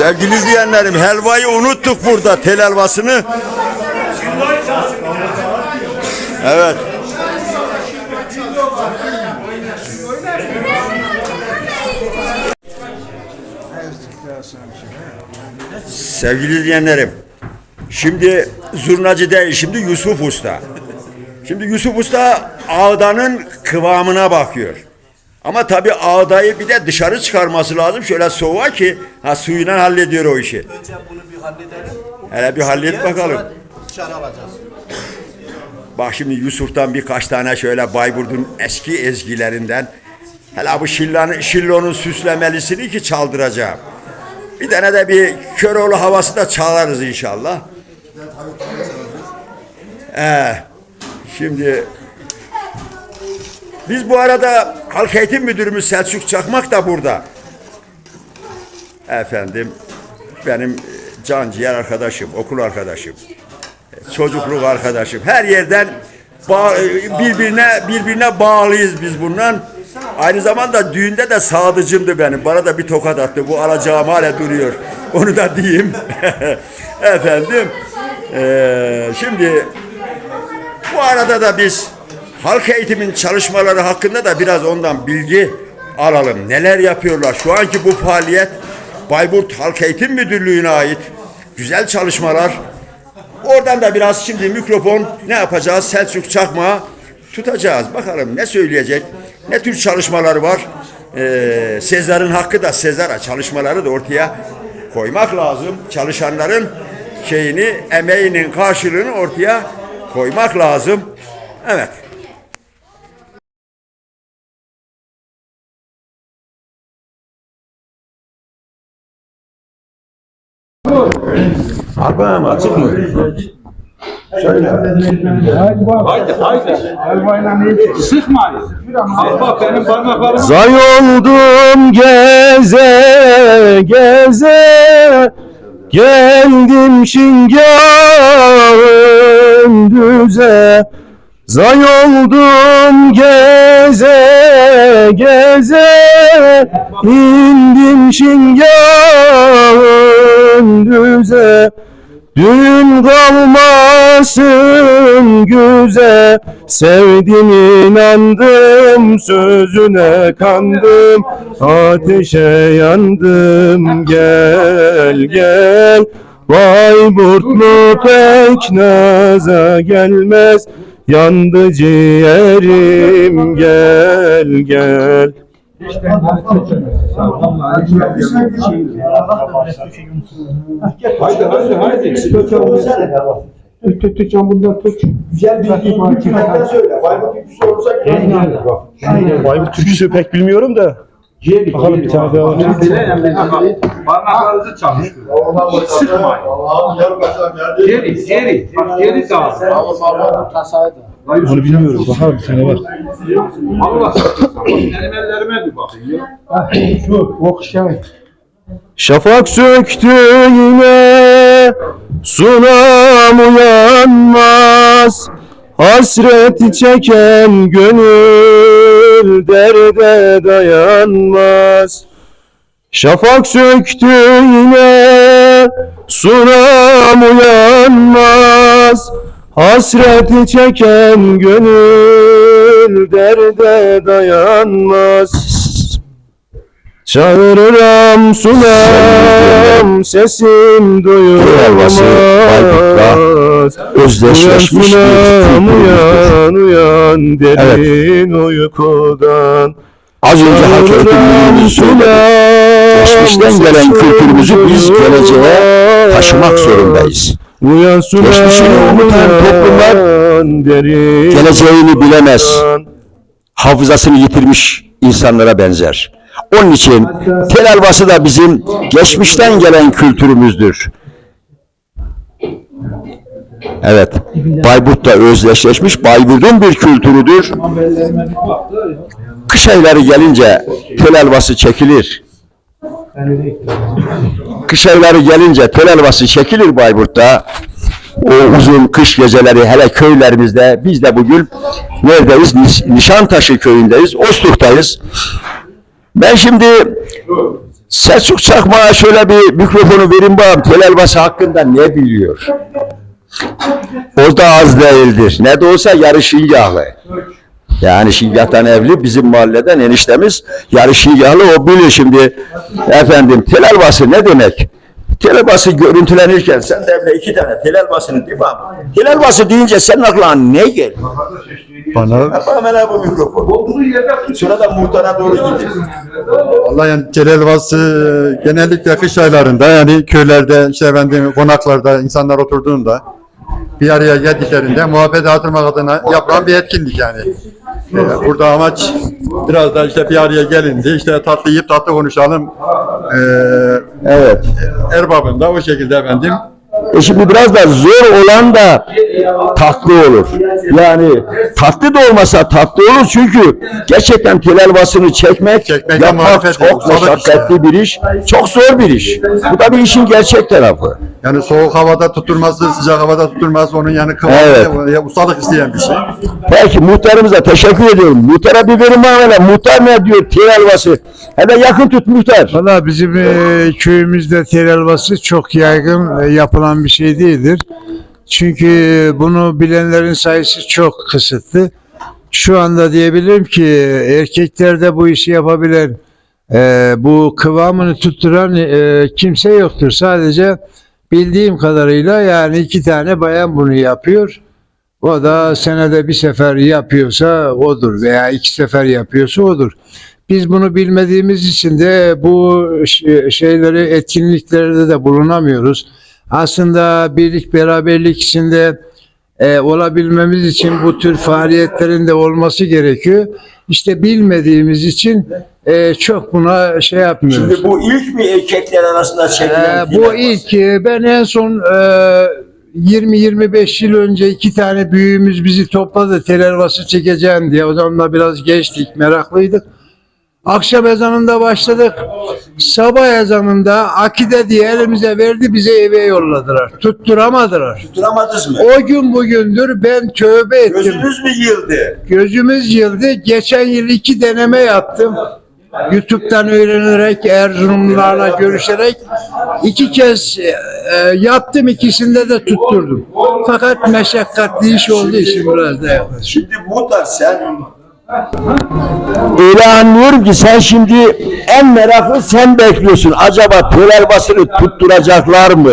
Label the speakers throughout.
Speaker 1: Sevgili izleyenlerim helvayı unuttuk burada tel helvasını. Evet. Sevgili izleyenlerim, şimdi zurnacı değil, şimdi Yusuf Usta. Şimdi Yusuf Usta ağdanın kıvamına bakıyor. Ama tabii ağdayı bir de dışarı çıkarması lazım. Şöyle soğuğa ki ha suyuyla hallediyor o işi.
Speaker 2: Önce bunu bir halledelim.
Speaker 1: Hele bir hallet bakalım.
Speaker 2: Dışarı alacağız.
Speaker 1: Bak şimdi Yusuf'tan birkaç tane şöyle Bayburt'un eski ezgilerinden. Hele bu Şillan'ın, Şillo'nun süslemelisini ki çaldıracağım. Bir tane de bir Köroğlu havası da çalarız inşallah. Ee, şimdi biz bu arada Halk Eğitim Müdürümüz Selçuk Çakmak da burada. Efendim benim can ciğer arkadaşım, okul arkadaşım çocukluk arkadaşım. Her yerden bağ- birbirine birbirine bağlıyız biz bundan. Aynı zamanda düğünde de sadıcımdı benim. Bana da bir tokat attı. Bu alacağım hala duruyor. Onu da diyeyim. Efendim. eee, şimdi bu arada da biz halk eğitimin çalışmaları hakkında da biraz ondan bilgi alalım. Neler yapıyorlar? Şu anki bu faaliyet Bayburt Halk Eğitim Müdürlüğü'ne ait güzel çalışmalar. Oradan da biraz şimdi mikrofon ne yapacağız? Selçuk Çakma tutacağız. Bakalım ne söyleyecek? Ne tür çalışmaları var? Ee, Sezar'ın hakkı da Sezar'a çalışmaları da ortaya koymak lazım. Çalışanların şeyini, emeğinin karşılığını ortaya koymak lazım. Evet. Abi açık mı?
Speaker 3: Haydi haydi. Sıkmayın. Bak benim parmaklarım.
Speaker 4: Zay oldum geze geze Geldim şingahın düze Zay oldum geze indim şingahın düze Düğün kalmasın güze. Sevdim inandım sözüne kandım Ateşe yandım. Gel gel Bayburtlu pek naza gelmez. Yandı ciğerim gel gel
Speaker 3: Haydi haydi haydi.
Speaker 5: Tut tut tut can bundan tut.
Speaker 6: Güzel bir cümleden söyle. Bayburt ülküsü olursak
Speaker 4: Bayburt türküsü pek bilmiyorum da. Bakalım bir. tane daha var.
Speaker 3: Parmaklarınızı çalıştırın. Sıkmayın. Geri geri. Bak geri dağılın.
Speaker 4: Onu bilmiyorum. Bakalım bir tane var.
Speaker 3: Allah benim ellerime bir bakın ya.
Speaker 5: Şu okşay.
Speaker 4: Şafak söktü yine sunam uyanmaz Hasreti çeken gönül derde dayanmaz Şafak söktü yine sunam uyanmaz Hasreti çeken gönül derde dayanmaz. Çağırıram sunam sesim duyulmaz
Speaker 1: özdeşleşmiş
Speaker 4: Uyan
Speaker 1: bir
Speaker 4: uyan uyan derin uykudan.
Speaker 1: Az önce halk eğitim müdürümüz söyledi. Geçmişten gelen kültürümüzü biz geleceğe taşımak zorundayız.
Speaker 4: Uyan sunam
Speaker 1: Geçmişini unutan toplumlar Geleceğini bilemez. Hafızasını yitirmiş insanlara benzer. Onun için tel helvası da bizim geçmişten gelen kültürümüzdür. Evet, Bayburt da özdeşleşmiş, Bayburt'un bir kültürüdür. Kış ayları gelince tel helvası çekilir. Kış ayları gelince tel helvası çekilir Bayburt'ta. O uzun kış geceleri hele köylerimizde biz de bugün neredeyiz? Niş- Nişantaşı köyündeyiz. Ostuk'tayız. Ben şimdi
Speaker 7: Selçuk Çakmak'a şöyle bir mikrofonu verin bakalım. Tel helvası hakkında ne biliyor? O da az değildir. Ne de olsa yarı şingahlı. Yani şingahtan evli bizim mahalleden eniştemiz yarı şingahlı o bilir şimdi. Efendim tel helvası ne demek? Tel helvası görüntülenirken sen de evde iki tane tel helvasını değil mi? Tel helvası deyince senin aklına ne gelir?
Speaker 6: Bana
Speaker 7: hele bu mikrofon. Sonra da muhtara doğru gidin.
Speaker 6: Vallahi yani tel helvası genellikle kış aylarında yani köylerde işte efendim konaklarda insanlar oturduğunda bir araya geldiklerinde muhabbet atılmak adına yapılan bir etkinlik yani. Ee, burada amaç biraz da işte bir araya gelindi işte tatlı yiyip tatlı konuşalım ee,
Speaker 7: Evet.
Speaker 6: erbabında o şekilde efendim
Speaker 7: E şimdi biraz da zor olan da tatlı olur. Yani tatlı da olmasa tatlı olur çünkü gerçekten tel helvasını çekmek,
Speaker 6: Çekmek
Speaker 7: yapmak çok meşakkatli bir iş, çok zor bir iş. Bu da bir işin gerçek tarafı.
Speaker 6: Yani soğuk havada tutturması sıcak havada tutturması onun yani kıvamı
Speaker 7: Evet.
Speaker 6: ya, ustalık isteyen bir şey.
Speaker 7: Peki muhtarımıza teşekkür ediyorum. Muhtara bir verin bana hele. Muhtar ne diyor tel helvası? Hele yakın tut muhtar.
Speaker 8: Valla bizim e, köyümüzde tel helvası çok yaygın e, yapılan bir şey değildir. Çünkü bunu bilenlerin sayısı çok kısıtlı. Şu anda diyebilirim ki erkeklerde bu işi yapabilen, e, bu kıvamını tutturan e, kimse yoktur. Sadece bildiğim kadarıyla yani iki tane bayan bunu yapıyor. O da senede bir sefer yapıyorsa odur veya iki sefer yapıyorsa odur. Biz bunu bilmediğimiz için de bu şeyleri etkinliklerde de bulunamıyoruz. Aslında birlik beraberlik içinde e, olabilmemiz için bu tür faaliyetlerin de olması gerekiyor. İşte bilmediğimiz için e, çok buna şey yapmıyoruz.
Speaker 7: Şimdi bu ilk mi erkekler arasında çekilen
Speaker 8: Ee, bu ilk e, ben en son e, 20-25 yıl önce iki tane büyüğümüz bizi topladı tel helvası çekeceğim diye. O zaman da biraz gençtik, meraklıydık. Akşam ezanında başladık. Sabah ezanında akide diye elimize verdi bize eve yolladılar. Tutturamadılar.
Speaker 7: Tutturamadınız mı?
Speaker 8: O gün bugündür ben tövbe ettim.
Speaker 7: Gözünüz mü yıldı?
Speaker 8: Gözümüz yıldı. Geçen yıl iki deneme yaptım. YouTube'dan öğrenerek, Erzurumlularla görüşerek iki kez e, yaptım. ikisinde de tutturdum. Fakat meşakkatli iş olduğu için biraz da yapacağım.
Speaker 7: Şimdi muhtar sen Öyle anlıyorum ki sen şimdi en meraklı sen bekliyorsun. Acaba tel helvasını tutturacaklar mı?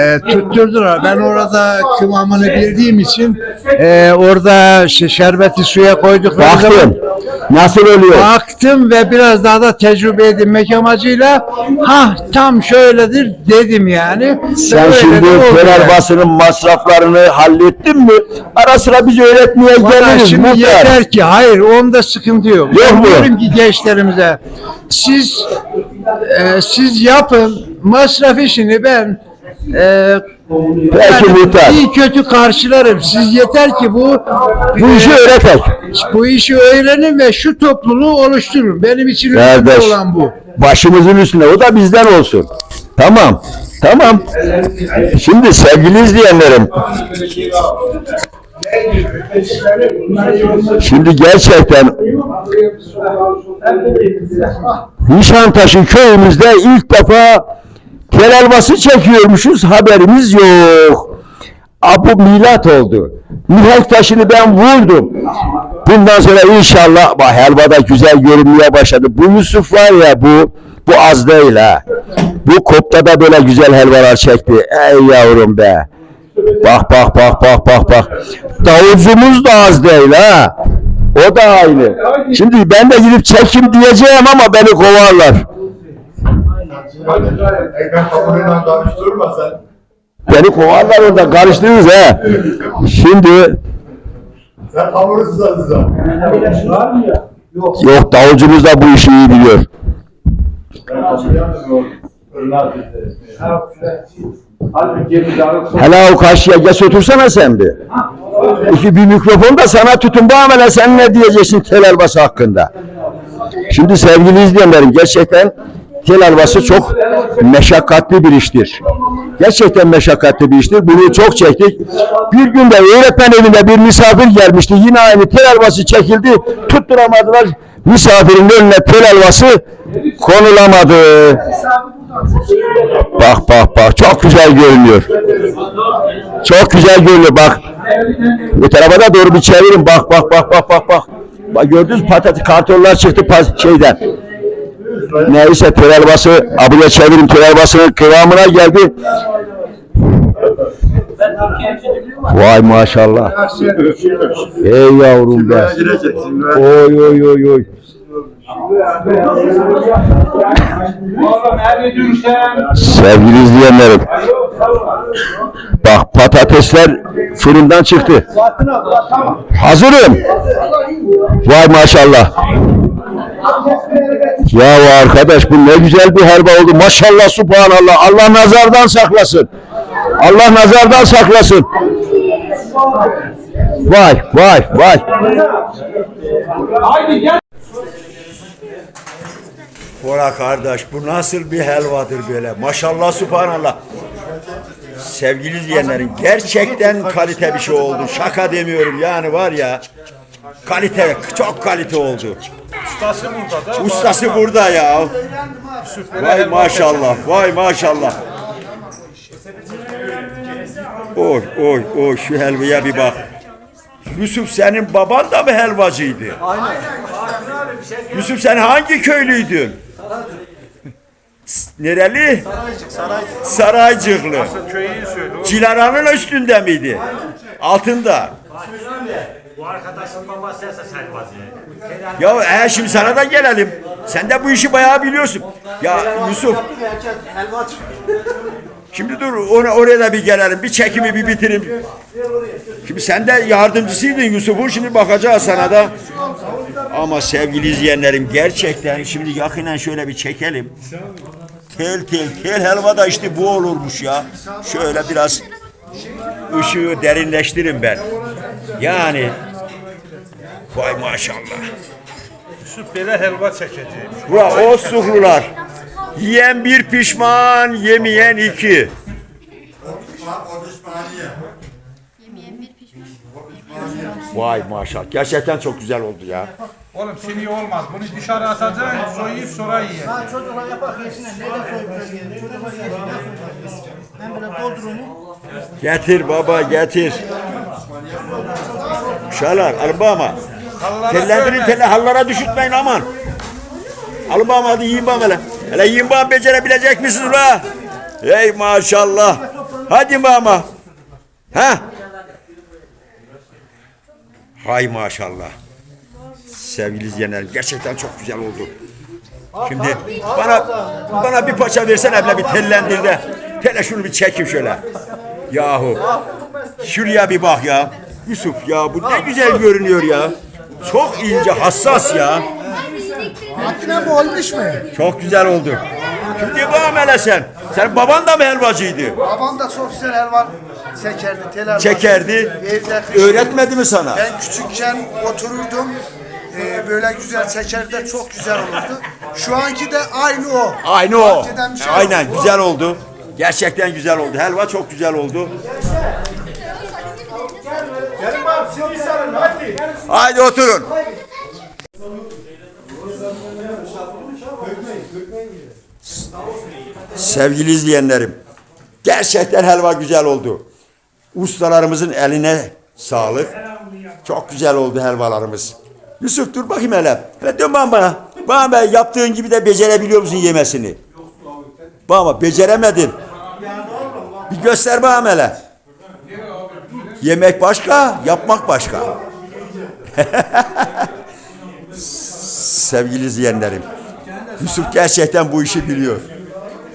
Speaker 8: E, tutturdular. Ben orada kıvamını bildiğim için e, orada şerbeti suya koydukları zaman
Speaker 7: Baktın. Nasıl oluyor?
Speaker 8: Baktım ve biraz daha da tecrübe edinmek amacıyla ha tam şöyledir dedim yani.
Speaker 7: Sen
Speaker 8: Öyle
Speaker 7: şimdi
Speaker 8: de oldu
Speaker 7: helvasının masraflarını hallettin mi? Ara sıra bize öğretmeye
Speaker 8: Valla
Speaker 7: geliriz
Speaker 8: şimdi
Speaker 7: muhtar.
Speaker 8: yeter ki hayır onda sıkıntı yok.
Speaker 7: Yok mu?
Speaker 8: diyorum ki gençlerimize siz e, siz yapın masraf işini ben e,
Speaker 7: Peki muhtar.
Speaker 8: iyi kötü karşılarım. Siz yeter ki bu
Speaker 7: Bu işi öğretek.
Speaker 8: bu işi öğrenin ve şu topluluğu oluşturun. Benim için önemli
Speaker 7: Kardeş.
Speaker 8: olan bu.
Speaker 7: Başımızın üstüne. O da bizden olsun. Tamam. Tamam. Şimdi sevgili izleyenlerim. Şimdi gerçekten Nişantaşı köyümüzde ilk defa tel çekiyormuşuz haberimiz yok. A, bu milat oldu. Mihenk taşını ben vurdum. Bundan sonra inşallah bak helva da güzel görünmeye başladı. Bu Yusuf var ya bu bu az değil ha. Bu kopta da böyle güzel helvalar çekti. Ey yavrum be. Bak bak bak bak bak bak. Davulcumuz da az değil ha. O da aynı. Şimdi ben de gidip çekim diyeceğim ama beni kovarlar. Beni kovarlar orada karıştırırız ha. Şimdi
Speaker 3: Sen hamuru sıza sıza.
Speaker 7: yok davulcumuz da bu işi iyi biliyor.
Speaker 3: Ben.
Speaker 7: Hele o karşıya geç otursana sen bir. İki bir mikrofon da sana tutun. Bu amele sen ne diyeceksin tel helvası hakkında? Şimdi sevgili izleyenlerim gerçekten tel helvası çok meşakkatli bir iştir. Gerçekten meşakkatli bir iştir. Bunu çok çektik. Bir gün de öğretmen evinde bir misafir gelmişti. Yine aynı tel helvası çekildi. Tutturamadılar. Misafirin önüne tel helvası
Speaker 1: konulamadı. Bak bak bak çok güzel görünüyor. Çok güzel görünüyor bak. Bu tarafa da doğru bir çevirin. Bak bak bak bak bak bak. Bak gördünüz patates kartonlar çıktı şeyden. Neyse tel helvası abiye çevirin tel helvasının kıvamına geldi. Vay maşallah. Ey yavrum be. Oy oy oy oy. Sevgili izleyenlerim. Bak patatesler fırından çıktı. Hazırım. Vay maşallah. Ya arkadaş bu ne güzel bir helva oldu. Maşallah subhanallah. Allah nazardan saklasın. Allah nazardan saklasın. Vay vay vay.
Speaker 3: Haydi gel.
Speaker 1: Bora kardeş bu nasıl bir helvadır böyle. Maşallah subhanallah. Sevgili izleyenlerim gerçekten kalite bir şey oldu. Şaka demiyorum yani var ya. Kalite çok kalite oldu.
Speaker 2: Ustası burada da.
Speaker 1: Ustası burada ya. Vay maşallah. Vay maşallah. Oy oy oy şu helvaya bir bak. Yusuf senin baban da mı helvacıydı? Aynen. Yusuf sen hangi köylüydün? Nereli? Saraycık. Saraycıklı.
Speaker 2: Köyü söyle.
Speaker 1: Cilaranın üstünde miydi? Altında.
Speaker 9: Bu arkadaşın babası esas helvacı.
Speaker 1: Ya e, şimdi sana da gelelim. Sen de bu işi bayağı biliyorsun. Ya Yusuf. Şimdi dur ona, oraya da bir gelelim. Bir çekimi bir bitirin. Şimdi sen de yardımcısıydın Yusuf'un. Şimdi bakacağız sana da. Ama sevgili izleyenlerim gerçekten şimdi yakinen şöyle bir çekelim. Tel tel tel helva da işte bu olurmuş ya. Şöyle biraz ışığı derinleştirin ben. Yani vay maşallah.
Speaker 2: Süt böyle helva çekeceğim.
Speaker 1: Ula o suhlular. Yiyen bir pişman, yemeyen iki. Vay maşallah. Gerçekten çok güzel oldu ya.
Speaker 3: Oğlum şimdi olmaz. Bunu dışarı atacaksın, soyup sonra yiyeceksin.
Speaker 5: Çocuklar yapak yesinler. Neden soyup yiyelim? Çocuklar yesinler. Ben böyle doldurunu.
Speaker 1: Getir baba getir. Uşaklar Tellendirin
Speaker 3: dövme.
Speaker 1: telle hallara düşürtmeyin aman. Alın bağıma hadi yiyin bağım hele. Hele yiyin bağım becerebilecek misiniz ula? Ey maşallah. Hadi bağıma. Ha? Hay maşallah. Sevgili izleyenlerim gerçekten çok güzel oldu. Şimdi bana bana bir paça versen evle bir tellendir de. Tele şunu bir çekeyim şöyle. Yahu. Şuraya bir bak ya. Yusuf ya bu ne güzel görünüyor ya. Çok ince hassas ya.
Speaker 5: Hakkına bu olmuş mu?
Speaker 1: Çok güzel oldu. Şimdi bak hele sen. Sen baban da mı helvacıydı?
Speaker 5: Babam da çok güzel helva çekerdi. Tel helvası.
Speaker 1: Çekerdi.
Speaker 5: Evde.
Speaker 1: Öğretmedi mi sana?
Speaker 5: Ben küçükken otururdum. Ee, böyle güzel çekerdi de çok güzel olurdu. Şu anki de aynı o.
Speaker 1: Aynı o.
Speaker 5: Bahçeden bir şey
Speaker 1: Aynen
Speaker 5: yok.
Speaker 1: güzel oldu. Gerçekten güzel oldu. Helva çok güzel oldu. Haydi oturun. Sevgili izleyenlerim, gerçekten helva güzel oldu. Ustalarımızın eline sağlık. Çok güzel oldu helvalarımız. Yusuf dur bakayım hele. Hele dön bana bana. Bana be yaptığın gibi de becerebiliyor musun yemesini? Bana beceremedin. Bir göster bana hele. Yemek başka, yapmak başka. Sevgili izleyenlerim. Yusuf gerçekten bu işi biliyor.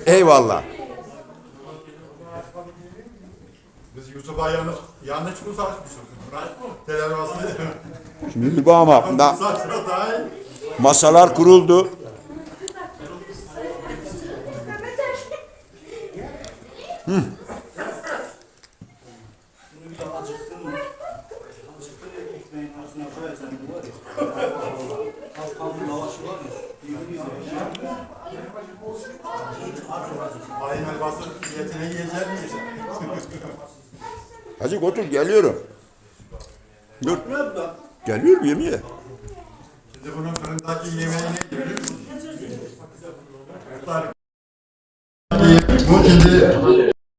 Speaker 1: Eyvallah.
Speaker 4: Biz Yusuf'a yanlış, yanlış mı saçmışız?
Speaker 1: Şimdi bu ama da-
Speaker 4: saçma daha iyi.
Speaker 1: masalar kuruldu.
Speaker 4: Miyiz?
Speaker 1: Hacı otur geliyorum. Dur. Geliyor mu yemeğe?
Speaker 4: Şimdi bunun fırındaki yemeği ne biliyor?
Speaker 6: Bu şimdi